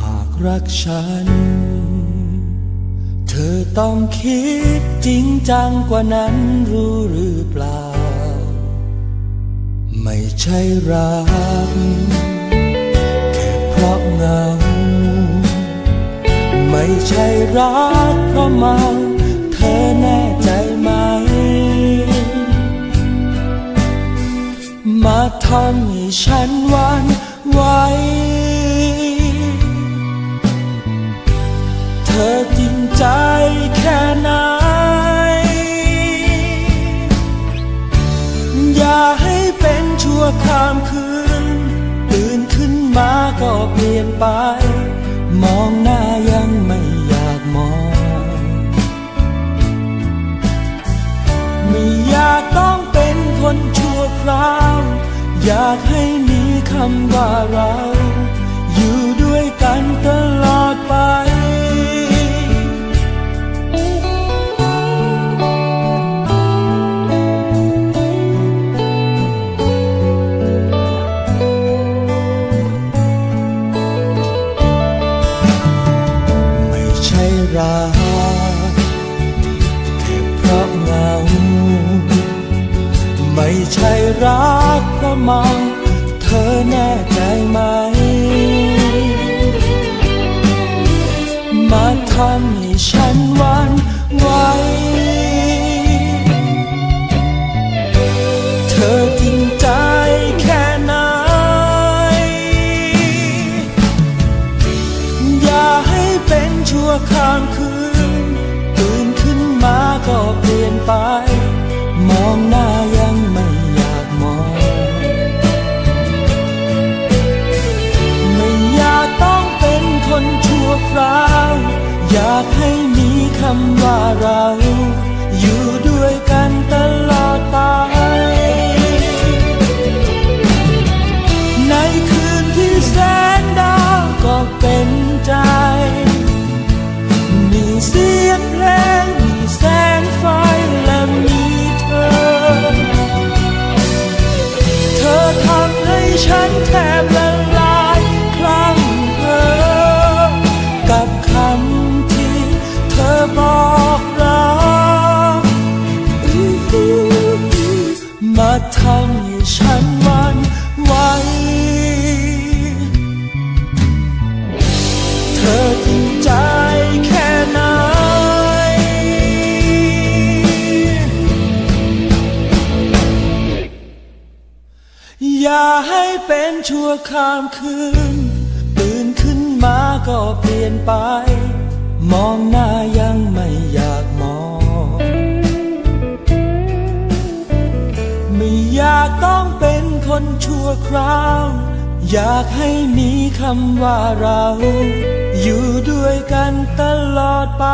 หากรักฉัน เธอต้องคิดจริงจังกว่านั้นรู้หรือเปล่า ไม่ใช่รัก แค่เพราะเงา ไม่ใช่รักเพราะเมาเธอแน่ใจไหม มาทำให้ฉันหวัน ไหวเธอจริงใจแค่ไหน อย่าให้เป็นชั่วข้ามคืน ตื่นขึ้นมาก็เปลี่ยนไป มองหน้ายังไม่อยากมอง ไม่อยากต้องเป็นคนชั่วคราว อยากให้มี คำว่าเรา อยู่ด้วยกันตลอดไป ไม่ใช่รักแค่เพราะเงา ไม่ใช่รักเพราะเมาำ มีคำว่าเรา อยู่ด้วยกันตลอดไปในคืนที่แสนดาวก็เป็นใจ มีเสียง บอกรักมาทำให้ฉันวันไหวเธอจริงใจแค่ไหนอย่าให้เป็นชั่วข้ามคืน ตื่นขึ้นมาก็เปลี่ยนไป มองหน้ายังไม่อยากมอง ไม่อยากต้องเป็นคนชั่วคราว อยากให้มีคำว่าเรา อยู่ด้วยกันตลอดไป